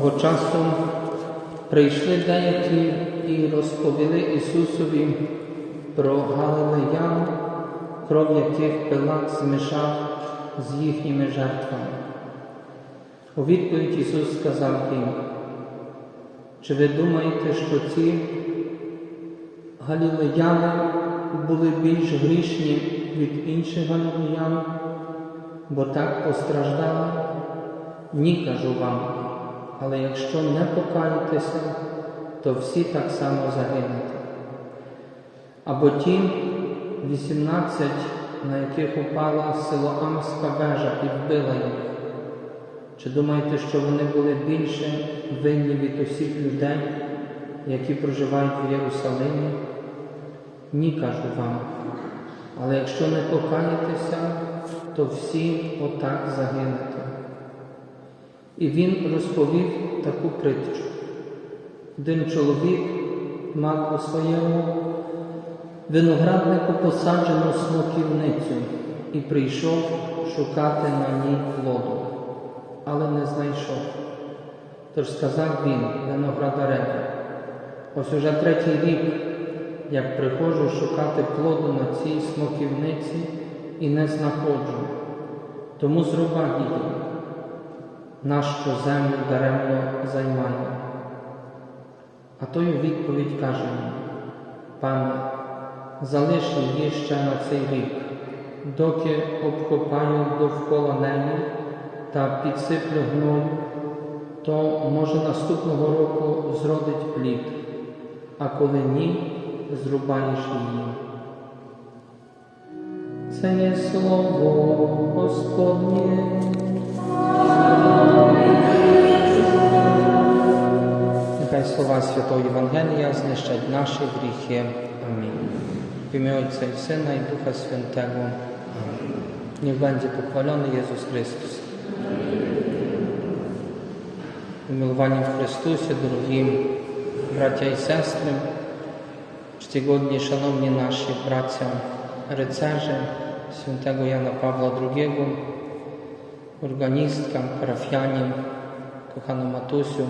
часу прийшли деякі і розповіли Ісусові про галилеян, кров яких Пилат змішав з їхніми жертвами. У відповідь Ісус сказав їм, чи ви думаєте, що ці галілеяни були більш грішні від інших галілеян, бо так постраждали? Ні, кажу вам, але якщо не покаєтеся, то всі так само загинете. Або ті 18, на яких упала Силоамська вежа і вбила їх. Чи думаєте, що вони були більше винні від усіх людей, які проживають в Єрусалимі? Ні, кажу вам. Але якщо не покаєтеся, то всі отак загинете. І він розповів таку притчу. Один чоловік мав у своєму винограднику посаджену смоківницю і прийшов шукати на ній плоду, але не знайшов. Тож сказав він виноградареві, ось уже третій рік, як приходжу шукати плоду на цій смоківниці і не знаходжу, тому зрубай її, нащо землю даремно займає. А той у відповідь каже йому, пане, залиш її ще на цей рік, доки обкопаю довкола неї та підсиплю гною, то, може, наступного року зродить плід, а коли ні, зрубаєш її. Це є слово Господнє. Te słowa Świętej Ewangelii zniszczać nasze grzechy. Amen. W imię Ojca i Syna i Ducha Świętego. Amen. Niech będzie pochwalony Jezus Chrystus. Umiłowani w Chrystusie, drogi bracia i siostry, czcigodni, szanowni nasi bracia rycerze świętego Jana Pawła II, organistka, parafianin, kochana Matusiu,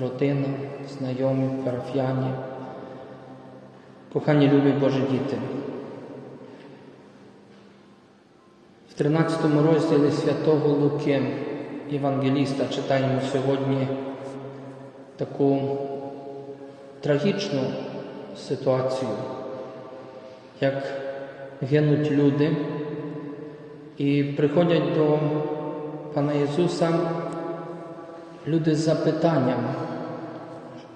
rodzina, znajomi, parafianie, kochani lubi Boży діти. В 13 розділі святого Луки Євангеліста читаємо сьогодні таку трагічну ситуацію, як гинуть люди і приходять до Пана Ісуса люди з запитанням,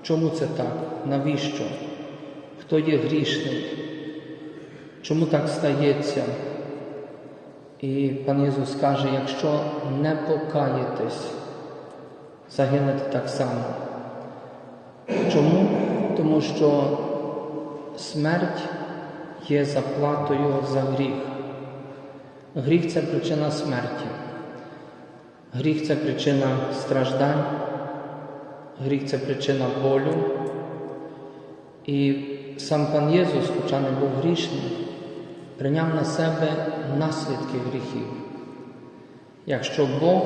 чому це так, навіщо, хто є грішний, чому так стається. І пан Ісус каже, якщо не покаєтесь, загинете так само. Чому? Тому що смерть є заплатою за гріх. Гріх це причина смерті. Гріх це причина страждань, гріх це причина болю. І сам пан Єсус, хоча не був грішний, прийняв на себе наслідки гріхів. Якщо Бог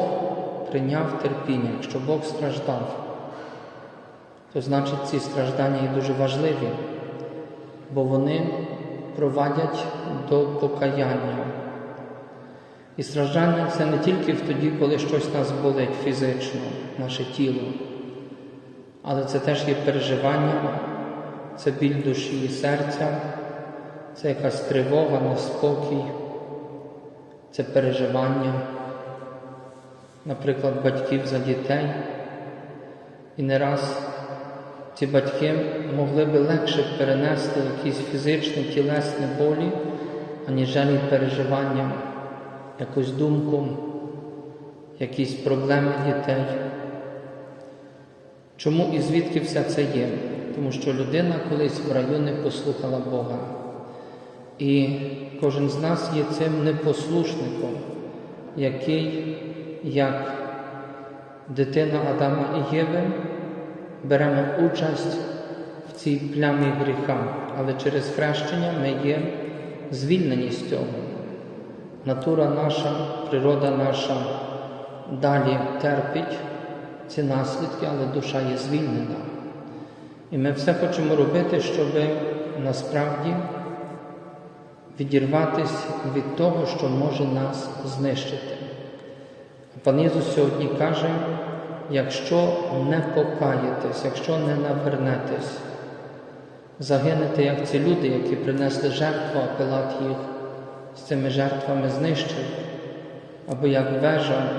прийняв терпіння, якщо Бог страждав, то значить ці страждання є дуже важливі, бо вони провадять до покаяння. І страждання це не тільки тоді, коли щось нас болить фізично, наше тіло, але це теж є переживання, це біль душі і серця, це якась тривога, неспокій, це переживання, наприклад, батьків за дітей. І не раз ці батьки могли би легше перенести якісь фізичні, тілесні болі, аніжелі переживання, якусь думку, якісь проблеми дітей. Чому і звідки все це є? Тому що людина колись в раю не послухала Бога. І кожен з нас є цим непослушником, який, як дитина Адама і Єви, беремо участь в цій плямі гріха, але через хрещення ми є звільнені з цього. Натура наша, природа наша далі терпить, ці наслідки, але душа є звільнена. І ми все хочемо робити, щоб насправді відірватися від того, що може нас знищити. Пан Ісус сьогодні каже, якщо не покаєтесь, якщо не навернетесь, загинете, як ці люди, які принесли жертву, а Пилат їх з цими жертвами знищив, або як вежа,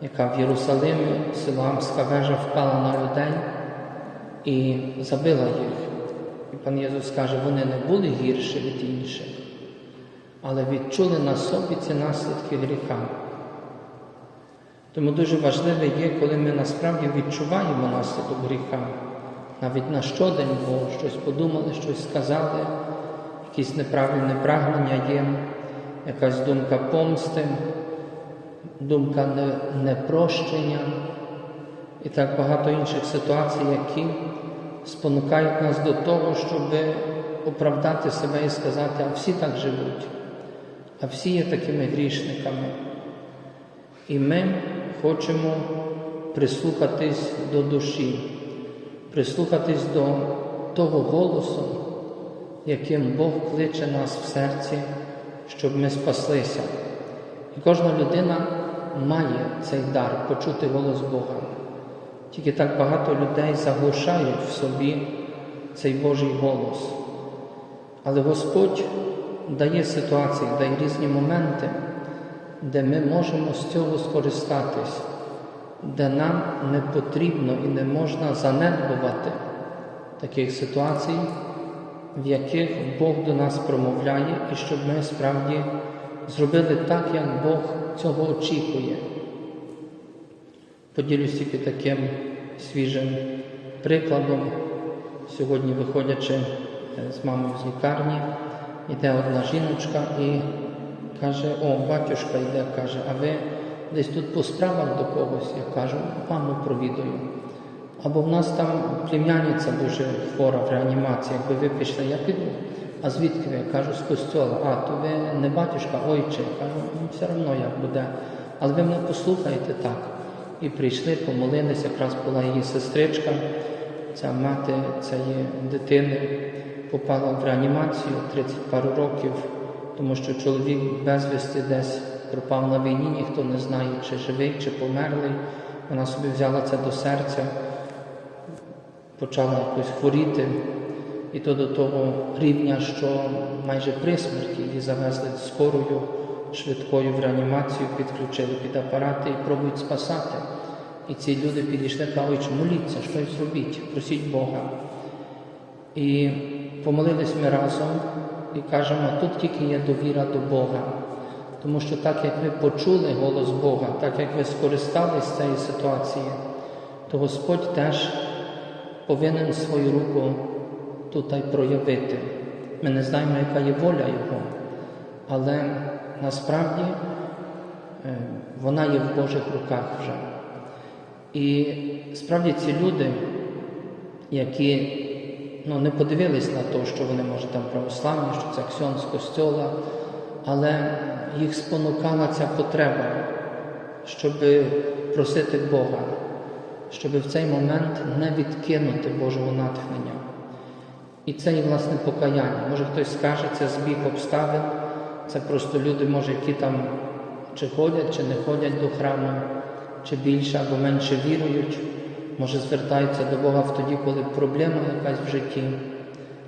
яка в Єрусалимі, Силоамська вежа впала на людей і забила їх. І пан Єсус каже, вони не були гірші від інших, але відчули на собі ці наслідки гріха. Тому дуже важливе є, коли ми насправді відчуваємо наслідок гріха, навіть на щодень, бо щось подумали, щось сказали, якісь неправильне прагнення є, якась думка помсти, думка непрощення і так багато інших ситуацій, які спонукають нас до того, щоб оправдати себе і сказати, а всі так живуть, а всі є такими грішниками. І ми хочемо прислухатись до душі, прислухатись до того голосу, яким Бог кличе нас в серці, щоб ми спаслися. І кожна людина має цей дар почути голос Бога. Тільки так багато людей заглушають в собі цей Божий голос. Але Господь дає ситуації, дає різні моменти, де ми можемо з цього скористатись, де нам не потрібно і не можна занедбувати таких ситуацій, в яких Бог до нас промовляє, і щоб ми справді зробили так, як Бог цього очікує. Поділюсь тільки таким свіжим прикладом. Сьогодні, виходячи е, з мамою з лікарні, йде одна жіночка і каже, о, батюшка йде, каже, а ви десь тут по справах до когось, я кажу, маму провідую. Або в нас там племянниця дуже хвора в реанімації, якби ви пішли, я піду. А звідки ви? Кажу, з костьола. А, то ви не батюшка, ойче. Кажу, ну все одно як буде. Але ви мене послухаєте так. І прийшли, помолилися, якраз була її сестричка, ця мати цієї дитини попала в реанімацію 30 пару років, тому що чоловік безвісти десь пропав на війні, ніхто не знає, чи живий, чи померлий. Вона собі взяла це до серця, почала якось хворіти. І то до того рівня, що майже при смерті її завезли скорою, швидкою в реанімацію, підключили під апарати і пробують спасати. І ці люди підійшли, кажуть, моліться, щось робіть, просіть Бога. І помолились ми разом і кажемо, тут тільки є довіра до Бога. Тому що так як ви почули голос Бога, так як ви скористались цієї ситуації, то Господь теж повинен свою руку тут проявити. Ми не знаємо, яка є воля Його, але насправді вона є в Божих руках вже. І справді ці люди, які ну, не подивились на те, що вони, може, там православні, що це ксьон з костьола, але їх спонукала ця потреба, щоб просити Бога, щоб в цей момент не відкинути Божого натхнення. І це є власне покаяння. Може хтось скаже, це збіг обставин, це просто люди, може, які там чи ходять, чи не ходять до храму, чи більше або менше вірують, може звертаються до Бога в тоді, коли проблема якась в житті.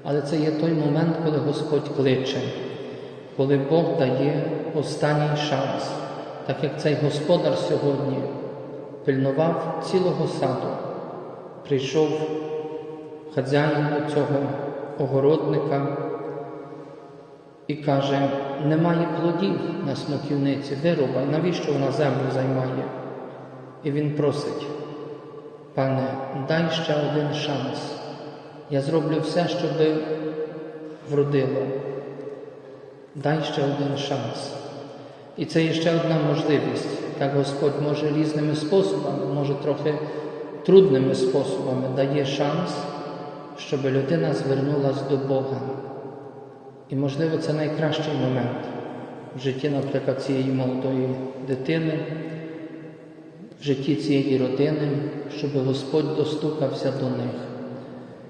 Але це є той момент, коли Господь кличе, коли Бог дає останній шанс, так як цей господар сьогодні пильнував цілого саду, прийшов хазяїн до цього огородника і каже, немає плодів на смоківниці, вирубай, навіщо вона землю займає? І він просить, пане, дай ще один шанс. Я зроблю все, щоб вродило. Дай ще один шанс. І це ще одна можливість. Так Господь може різними способами, може трохи трудними способами дає шанс, щоб людина звернулася до Бога. І, можливо, це найкращий момент в житті, наприклад, цієї молодої дитини, в житті цієї родини, щоб Господь достукався до них.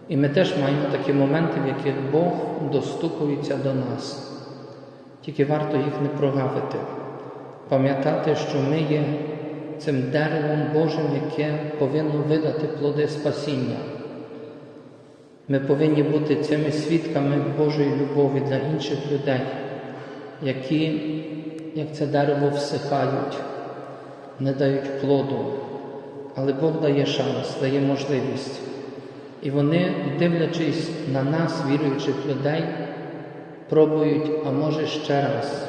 І ми теж маємо такі моменти, в яких Бог достукується до нас. Тільки варто їх не прогавити, пам'ятати, що ми є цим деревом Божим, яке повинно видати плоди спасіння. Ми повинні бути цими свідками Божої любові для інших людей, які, як це дерево, всихають, не дають плоду, але Бог дає шанс, дає можливість. І вони, дивлячись на нас, віруючих людей, пробують, а може ще раз,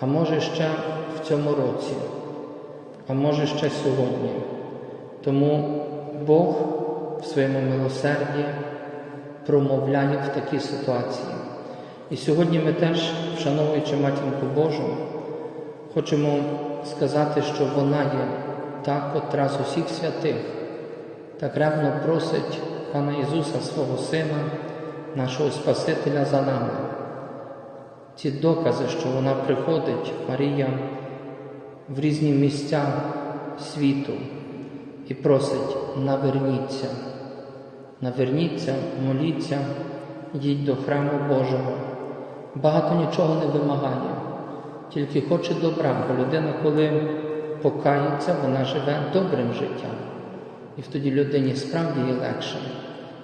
а може ще в цьому році, а може ще сьогодні. Тому Бог в своєму милосерді промовляє в такі ситуації. І сьогодні ми теж, вшановуючи матінку Божу, хочемо сказати, що вона є та, котра з усіх святих так ревно просить Пана Ісуса, свого Сина, нашого Спасителя за нами. Ці докази, що вона приходить, Марія, в різні місця світу і просить наверніться, наверніться, моліться, йдіть до храму Божого. Багато нічого не вимагає, тільки хоче добра, бо людина, коли покається, вона живе добрим життям. І тоді людині справді є легше.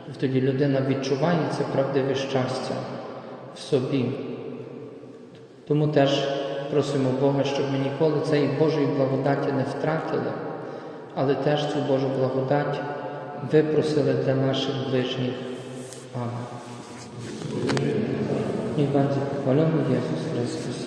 І тоді людина відчуває це правдиве щастя в собі. Тому теж просимо Бога, щоб ми ніколи цієї Божої благодаті не втратили, але теж цю Божу благодать випросили для наших ближніх. Amen. Niech będzie pochwalony Jezus Chrystus.